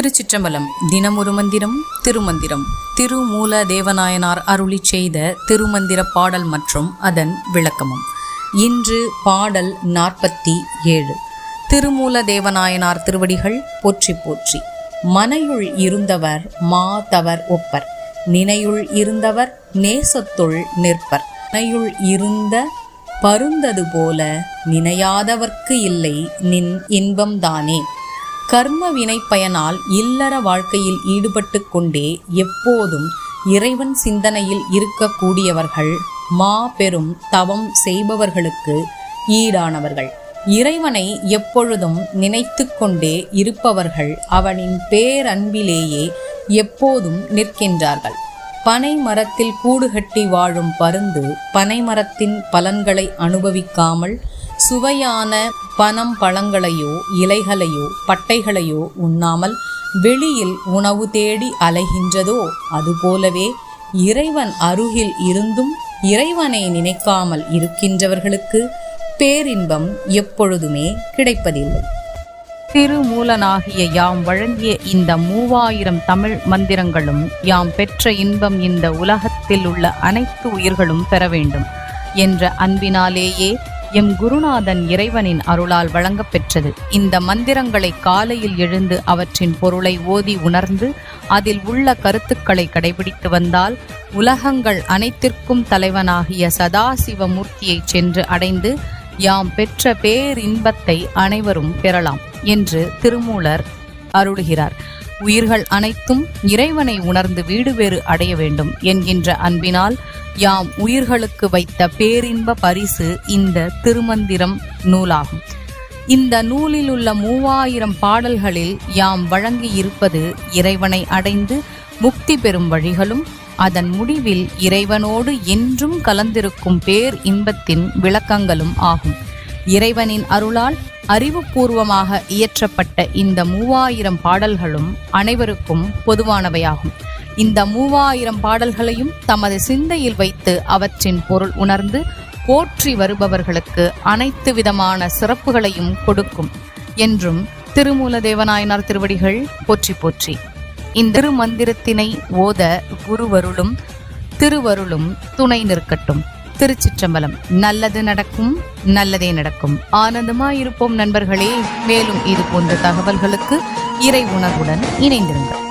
திருச்சிற்றம்பலம். தினமொரு மந்திரம் திருமந்திரம். திருமூல தேவநாயனார் அருளி செய்த திருமந்திர பாடல் மற்றும் அதன் விளக்கமும். இன்று பாடல் நாற்பத்தி ஏழு. திருமூல தேவநாயனார் திருவடிகள் போற்றி போற்றி. மனையுள் இருந்தவர் மா தவர் ஒப்பர். நினையுள் இருந்தவர் நேசத்துள் நிற்பர். மனையுள் இருந்த பருந்தது போல நினையாதவர்க்கு இல்லை நின் இன்பம்தானே கர்ம வினை பயனால் இல்லற வாழ்க்கையில் ஈடுபட்டு கொண்டே எப்போதும் இறைவன் சிந்தனையில் இருக்கக்கூடியவர்கள் மா பெரும் தவம் செய்பவர்களுக்கு ஈடானவர்கள். இறைவனை எப்பொழுதும் நினைத்து கொண்டே இருப்பவர்கள் அவனின் பேரன்பிலேயே எப்போதும் நிற்கின்றார்கள். பனை மரத்தில் கூடுகட்டி வாழும் பருந்து பனை மரத்தின் பலன்களை அனுபவிக்காமல் சுவையான பனம் பழங்களையோ இலைகளையோ பட்டைகளையோ உண்ணாமல் வெளியில் உணவு தேடி அலைகின்றதோ அதுபோலவே இறைவன் அருகில் இருந்தும் இறைவனை நினைக்காமல் இருக்கின்றவர்களுக்கு பேரின்பம் எப்பொழுதுமே கிடைப்பதில்லை. திருமூலனாகிய யாம் வழங்கிய இந்த மூவாயிரம் தமிழ் மந்திரங்களும் யாம் பெற்ற இன்பம் இந்த உலகத்தில் உள்ள அனைத்து உயிர்களும் பெற வேண்டும் என்ற அன்பினாலேயே எம் குருநாதன் இறைவனின் அருளால் வழங்கப்பெற்றது. இந்த மந்திரங்களை காலையில் எழுந்து அவற்றின் பொருளை ஓதி உணர்ந்து அதில் உள்ள கருத்துக்களை கடைபிடித்து வந்தால் உலகங்கள் அனைத்திற்கும் தலைவனாகிய சதாசிவமூர்த்தியைச் சென்று அடைந்து யாம் பெற்ற பேரின்பத்தை அனைவரும் பெறலாம் என்று திருமூலர் அருளுகிறார். உயிர்கள் அனைத்தும் இறைவனை உணர்ந்து வீடு வேறு அடைய வேண்டும் என்கின்ற அன்பினால் யாம் உயிர்களுக்கு வைத்த பேரின்ப பரிசு இந்த திருமந்திரம் நூலாகும். இந்த நூலில் உள்ள மூவாயிரம் பாடல்களில் யாம் வழங்கி இருப்பது இறைவனை அடைந்து முக்தி பெறும் வழிகளும் அதன் முடிவில் இறைவனோடு என்றும் கலந்திருக்கும் பேர் இன்பத்தின் விளக்கங்களும் ஆகும். இறைவனின் அருளால் அறிவுபூர்வமாக இயற்றப்பட்ட இந்த மூவாயிரம் பாடல்களும் அனைவருக்கும் பொதுவானவையாகும். இந்த மூவாயிரம் பாடல்களையும் தமது சிந்தையில் வைத்து அவற்றின் பொருள் உணர்ந்து போற்றி வருபவர்களுக்கு அனைத்து விதமான சிறப்புகளையும் கொடுக்கும் என்றும் திருமூல தேவநாயனார் திருவடிகள் போற்றி போற்றி. இந்த திருமந்திரத்தினை ஓத குருவருளும் திருவருளும் துணை நிற்கட்டும். திருச்சிற்றம்பலம். நல்லது நடக்கும் நல்லதே நடக்கும். ஆனந்தமாயிருப்போம் நண்பர்களே. மேலும் இது போன்ற தகவல்களுக்கு இறை உணர்வுடன் இணைந்திருங்கள்.